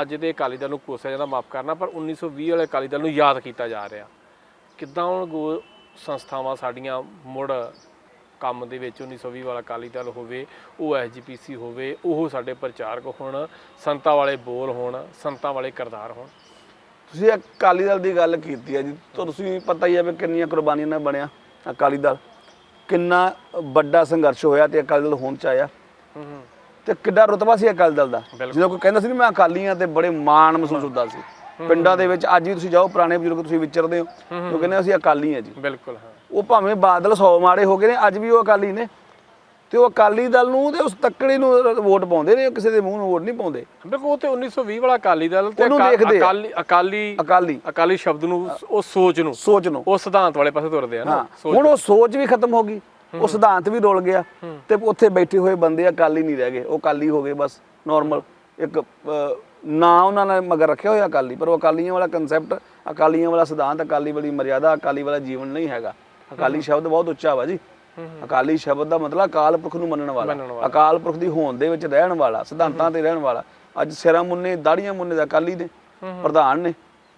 ਅੱਜ ਦੇ ਅਕਾਲੀ ਦਲ ਨੂੰ ਕੋਸਿਆ ਜਾਂਦਾ, ਮਾਫ ਕਰਨਾ, ਪਰ 1920 ਵਾਲੇ ਅਕਾਲੀ ਦਲ ਨੂੰ ਯਾਦ ਕੀਤਾ ਜਾ ਰਿਹਾ। ਕਿੱਦਾਂ ਹੁਣ ਗੋ ਸੰਸਥਾਵਾਂ ਸਾਡੀਆਂ ਮੁੜ ਕੰਮ ਦੇ ਵਿੱਚ 1920 ਵਾਲਾ ਅਕਾਲੀ ਦਲ ਹੋਵੇ, ਉਹ ਐਸਜੀਪੀਸੀ ਹੋਵੇ, ਉਹ ਸਾਡੇ ਪ੍ਰਚਾਰਕ ਹੋਣ, ਸੰਤਾਂ ਵਾਲੇ ਬੋਲ ਹੋਣ, ਸੰਤਾਂ ਵਾਲੇ ਕਿਰਦਾਰ ਹੋਣ। ਤੁਸੀਂ ਅਕਾਲੀ ਦਲ ਦੀ ਗੱਲ ਕੀਤੀ ਹੈ ਜੀ ਤੁਸੀਂ ਪਤਾ ਹੀ ਹੈ ਵੀ ਕਿੰਨੀਆਂ ਕੁਰਬਾਨੀਆਂ ਨਾਲ ਬਣਿਆ ਅਕਾਲੀ ਦਲ। ਕਿੰਨਾ ਵੱਡਾ ਸੰਘਰਸ਼ ਹੋਇਆ ਤੇ ਅਕਾਲੀ ਦਲ ਹੋਣ ਚ ਆਇਆ। ਤੇ ਕਿੱਡਾ ਰੁਤਬਾ ਸੀ ਅਕਾਲੀ ਦਲ ਦਾ। ਜਦੋਂ ਕੋਈ ਕਹਿੰਦਾ ਸੀ ਨਾ ਮੈਂ ਅਕਾਲੀ ਹਾਂ ਤੇ ਬੜੇ ਮਾਣ ਮਹਿਸੂਸ ਹੁੰਦਾ ਸੀ। ਪਿੰਡਾਂ ਦੇ ਵਿੱਚ ਅੱਜ ਵੀ ਤੁਸੀਂ ਜਾਓ ਪੁਰਾਣੇ ਬਜ਼ੁਰਗ ਤੁਸੀਂ ਵਿਚਰਦੇ ਹੋ। ਉਹ ਕਹਿੰਦੇ ਅਸੀਂ ਅਕਾਲੀ ਹਾਂ ਜੀ। ਬਿਲਕੁਲ ਹਾਂ। ਉਹ ਭਾਵੇਂ ਬਾਦਲ 100 ਮਾੜੇ ਹੋ ਗਏ ਨੇ ਅੱਜ ਵੀ ਉਹ ਅਕਾਲੀ ਨੇ। ਤੇ ਉਹ ਅਕਾਲੀ ਦਲ ਨੂੰ ਤੇ ਉਸ ਤੱਕੜੀ ਨੂੰ ਵੋਟ ਪਾਉਂਦੇ ਨੇ ਕਿਸੇ ਦੇ ਮੂੰਹ ਨੂੰ ਵੋਟ ਨਹੀਂ ਪਾਉਂਦੇ। ਬਿਲਕੁਲ ਉਹ ਤੇ 1920 ਵਾਲਾ ਅਕਾਲੀ ਦਲ ਤੇ ਆ। ਅਕਾਲੀ ਅਕਾਲੀ ਅਕਾਲੀ। ਅਕਾਲੀ ਸ਼ਬਦ ਨੂੰ ਉਹ ਸੋਚ ਨੂੰ ਸੋਚ ਨੂੰ। ਉਹ ਸਿਧਾਂਤ ਵਾਲੇ ਪਾਸੇ ਤੁਰਦੇ ਆ ਨਾ। ਹੁਣ ਉਹ ਸੋਚ ਵੀ ਖਤਮ ਹੋ ਗਈ। ਉਹ ਸਿਧਾਂਤ ਵੀ ਰੁਲ ਗਿਆ ਤੇ ਉੱਥੇ ਬੈਠੇ ਹੋਏ ਬੰਦੇ ਅਕਾਲੀ ਨਹੀਂ ਰਹਿ ਗਏ ਉਹ ਅਕਾਲੀ ਹੋ ਗਏ ਬਸ ਨਾਰਮਲ ਇੱਕ ਨਾਂ ਉਹਨਾਂ ਨੇ ਮਗਰ ਰੱਖਿਆ ਹੋਇਆ ਅਕਾਲੀ ਪਰ ਉਹ ਅਕਾਲੀਆਂ ਵਾਲਾ ਕਨਸੈਪਟ ਅਕਾਲੀਆਂ ਵਾਲਾ ਸਿਧਾਂਤ ਅਕਾਲੀ ਵਾਲੀ ਮਰਿਆਦਾ ਅਕਾਲੀ ਵਾਲਾ ਜੀਵਨ ਨਹੀਂ ਹੈਗਾ। ਅਕਾਲੀ ਸ਼ਬਦ ਬਹੁਤ ਉੱਚਾ ਵਾ ਜੀ। ਅਕਾਲੀ ਸ਼ਬਦ ਦਾ ਮਤਲਬ ਅਕਾਲ ਪੁਰਖ ਨੂੰ ਮੰਨਣ ਵਾਲਾ। ਮੰਨਣ ਵਾਲਾ। ਅਕਾਲ ਪੁਰਖ ਦੀ ਹੋਂਦ ਦੇ ਵਿੱਚ ਰਹਿਣ ਵਾਲਾ ਸਿਧਾਂਤਾਂ ਤੇ ਰਹਿਣ ਵਾਲਾ। ਅੱਜ ਸਿਰਾਂ ਮੁੰਨੇ ਦਾੜੀਆਂ ਮੁੰਨੇ ਦਾ ਅਕਾਲੀ ਨੇ ਪ੍ਰਧਾਨ ਨੇ।